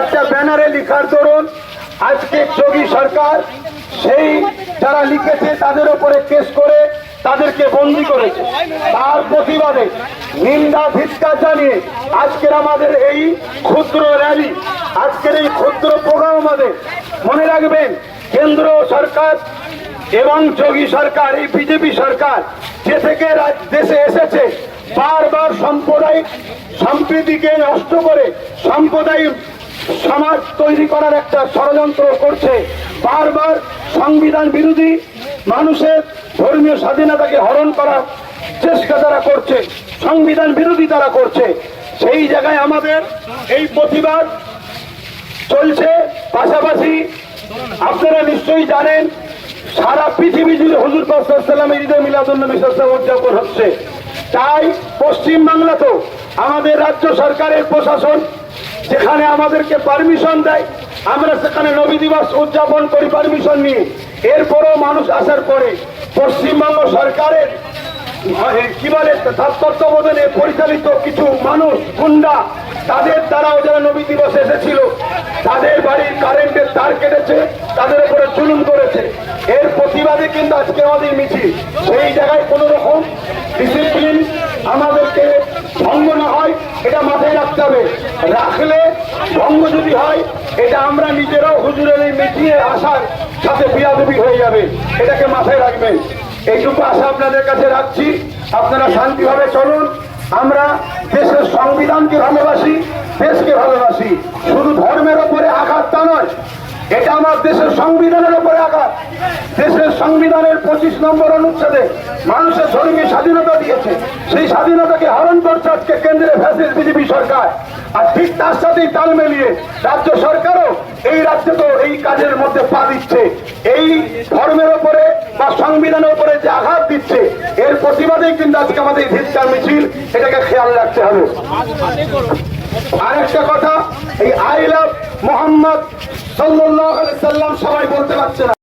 একটা ব্যানারে লিখার দরুন, আজকে যোগী সরকার সেই যারা লিখেছে তাদের উপরে কেস করে তাদেরকে বন্দি করেছে। তার প্রতিবাদে নিন্দা ধিৎকার জানিয়ে আজকের আমাদের এই ক্ষুদ্র র্যালি, আজকের এই ক্ষুদ্র প্রোগ্রাম আমাদের মনে রাখবেন, কেন্দ্র সরকার এবং যোগী সরকার, এই বিজেপি সরকার যে থেকে দেশে এসেছে, বারবার সাম্প্রদায়িক সম্প্রীতিকে নষ্ট করে সাম্প্রদায়িক সমাজ তৈরি করার একটা ষড়যন্ত্র করছে। বারবার সংবিধান বিরোধী মানুষের ধর্মীয় স্বাধীনতাকে হরণ করার চেষ্টা তারা করছে, সংবিধান বিরোধী তারা করছে, সেই জায়গায় আমাদের এই প্রতিবাদ চলছে। পাশাপাশি আপনারা নিশ্চয়ই জানেন, সারা পৃথিবী জুড়ে হুজুর পাসালামের ঈদে মিলাদুল্নবী উদযাপন হচ্ছে। তাই পশ্চিম বাংলাতেও আমাদের রাজ্য সরকারের প্রশাসন যেখানে আমাদেরকে পারমিশন দেয়, আমরা সেখানে নবী দিবস উদযাপন করি পারমিশন নিয়ে। এরপরও মানুষ আসার পরে পশ্চিমবঙ্গ সরকারের এই কি বলে, তত্ত্বাবধানে পরিচালিত কিছু মানুষ, গুন্ডা, তাদের দ্বারাও যারা নবী দিবস এসেছিল, তাদের বাড়ির কারেন্টের তার কেটেছে, তাদের উপরে জুলুম করেছে। এর প্রতিবাদে কিন্তু আজকে আমাদের মিছিল। সেই জায়গায় কোনো রকম ডিসিপ্লিন আমাদেরকে ভঙ্গ না হয় এটা মাথায় রাখতে হবে। রাখলে ভঙ্গ যদি হয়, এটা আমরা নিজেরাও হুজুরের এই মিটিয়ে আসার সাথে বিয়াদবি হয়ে যাবে। এটাকে মাথায় রাখবেন। এইটুকু আশা আপনাদের কাছে রাখছি। আপনারা শান্তিভাবে চলুন। আমরা দেশের সংবিধানকে ভালোবাসি, দেশকে ভালোবাসি। শুধু ধর্মের ওপরে আঘাত তা নয়, এটা আমার দেশের সংবিধানের উপরে আঘাত। দেশের সংবিধানের পঁচিশ নম্বর অনুচ্ছেদে মানুষের ধর্মীয় স্বাধীনতা দিয়েছে। সেই স্বাধীনতাকে হরণ করছে আজকে কেন্দ্রে ফ্যাসিস্ট বিজেপি সরকার। আর ঠিক তার সাথেই তাল মিলিয়ে রাজ্য সরকারও এই রাজ্যে তো এই কাজের মধ্যে পা দিচ্ছে। এই ধর্মের ওপরে বা সংবিধানের উপরে যে আঘাত দিচ্ছে, এর প্রতিবাদেই কিন্তু আজকে আমাদের এই মিছিল, এটাকে খেয়াল রাখতে হবে। আরেকটা কথা, এই আই লাভ মোহাম্মদ সাল্লাম সবাই বলতে পারছে না।